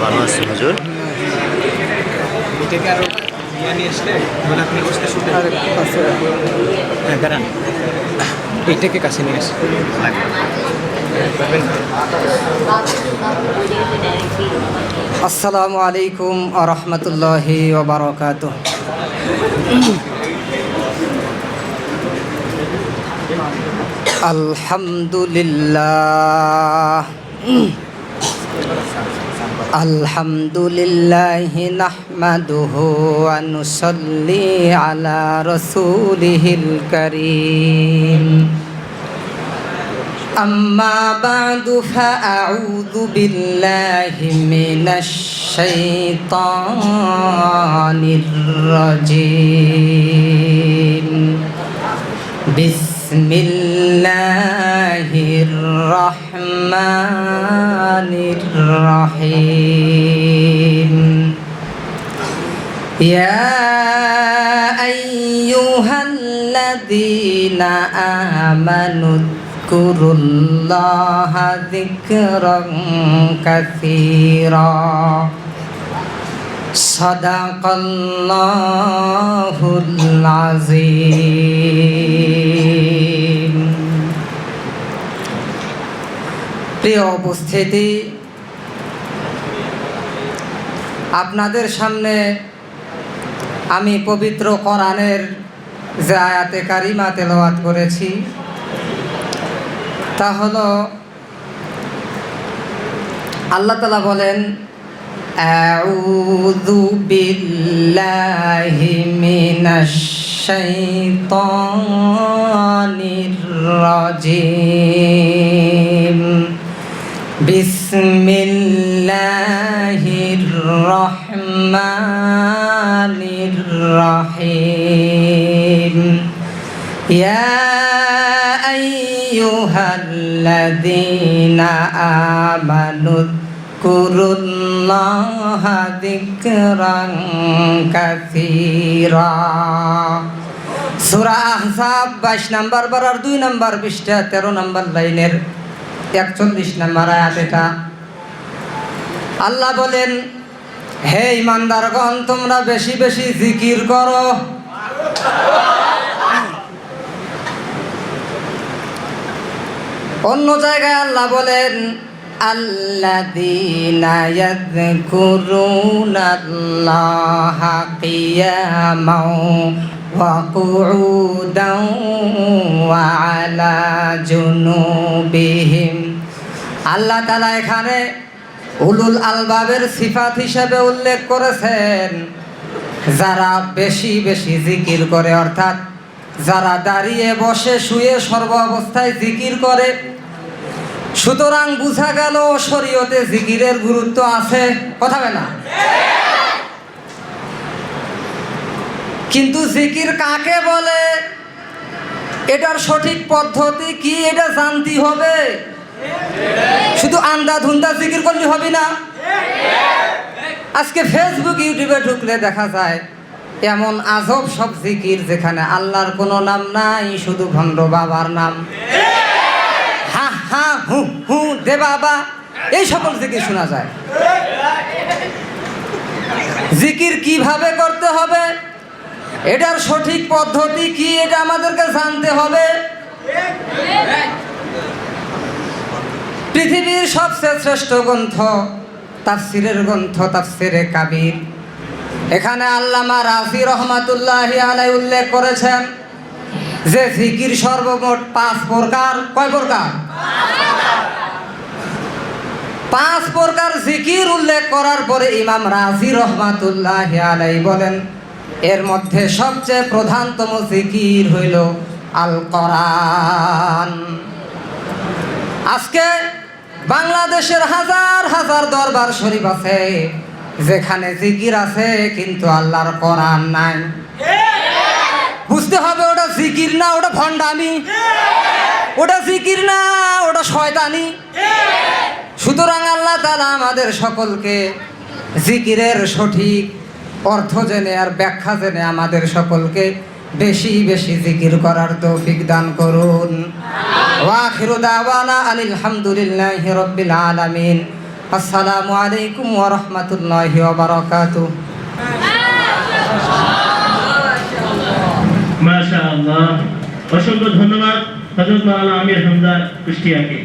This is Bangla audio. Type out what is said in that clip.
ভালো আছেন হুজুর? এটাকে আরও নিয়ে আসলে তাহলে আপনি বসতে শুনতে হ্যাঁ দাঁড়ান। এইটাকে কাছে নিয়ে আসে। আসসালামু আলাইকুম আরহামতুল্লাহি ওবরকাত আলহামদুলিল্লাহ। আলহামদুলিল্লাহ নাহমাদুহু ওয়া নুসাল্লি আলা রাসূলিহিল কারীম। আম্মা বা'দু, ফাআউযু বিল্লাহি মিনাশ শাইতানির রাজীম। বিস بسم الله الرحمن الرحيم. يا أيها الذين آمنوا اذكروا الله ذكرا كثيرا. صدق الله العظيم. প্রিয় উপস্থিতি আপনাদের সামনে আমি পবিত্র কোরআনের যে আয়াতে কারিমা তেলাওয়াত করেছি তা হলো আল্লাহ তালা বলেন أعوذ بالله من الشيطان الرجيم بسم الله الرحمن الرحيم يا أيها الذين آمنوا اذكروا الله ذكرا كثيرا সুরা আহসাব বাইশ নাম্বার বারার দুই নাম্বার পৃষ্ঠা তেরো নাম্বার লাইনের একচল্লিশ নাম্বার আয়াত এটা আল্লাহ বলেন হে ইমানদারগণ তোমরা বেশি বেশি জিকির করো অন্য জায়গায় আল্লাহ বলেন الذين يذكرون الله قياما وقعودا وعلى جنوبهم আল্লাহ তালা এখানে উলুল আলবাবের সিফাত হিসেবে উল্লেখ করেছেন। যারা বেশি বেশি জিকির করে, অর্থাৎ যারা দাঁড়িয়ে বসে শুয়ে সর্ব অবস্থায় জিকির করে, সুতরাং বুঝা গেল শরীয়তে জিকিরের গুরুত্ব আছে। কথা না? কিন্তু জিকির কাকে বলে? এটার সঠিক পদ্ধতি কি? এটা জানতে হবে। শুধু আন্দা ধুন্দা জিকির করলে হবে না। আজকে ফেসবুক ইউটিউবে ঢুকলে দেখা যায়, এমন আজব সব জিকির যেখানে আল্লাহর কোনো নাম নাই, শুধু ভণ্ড বাবার নাম। হা হা, হু হু, দে বাবা, এই সকল জিকির শোনা যায়। জিকির কীভাবে করতে হবে? এটার সঠিক পদ্ধতি কি? এটা আমাদেরকে জানতে হবে। পৃথিবীর সবচেয়ে শ্রেষ্ঠ গ্রন্থ, তাফসিরের গ্রন্থ, তাফসিরে কাবির। এখানে আল্লামা রাফি রহমাতুল্লাহ আলাই উল্লেখ করেছেন যে জিকির সর্বমোট পাঁচ প্রকার। কয় প্রকার? পাঁচ প্রকার জিকির উল্লেখ করার পরে ইমাম রাজি রহমাতুল্লাহ আলাই বলেন, এর মধ্যে সবচেয়ে প্রধানতম জিকির হইল আল কোরআন আজকে বাংলাদেশের হাজার হাজার দরবার শরীফ আছে, যেখানে জিকির আছে, কিন্তু আল্লাহর কোরআন নাই। বুঝতে হবে ওটা জিকির না, ওটা ভণ্ডামি। ওটা জিকির না, ওটা শয়তানি। সুতরাং আল্লাহ তালা আমাদের সকলকে জিকিরের সঠিক অর্থ জেনে আর ব্যাখ্যা জেনে আমাদের সকলকে বেশি বেশি জিকির করার তৌফিক দান করুন। ওয়াখিরু দাওয়ানা আনিল হামদুলিল্লাহি রাব্বিল আলামিন। আসসালামু আলাইকুম ওয়া রাহমাতুল্লাহি ওয়া বারাকাতুহু। মাশা আল্লাহ অসংখ্য ধন্যবাদ হজরত মাওলানা আমির হামদা কুষ্টিয়াকে।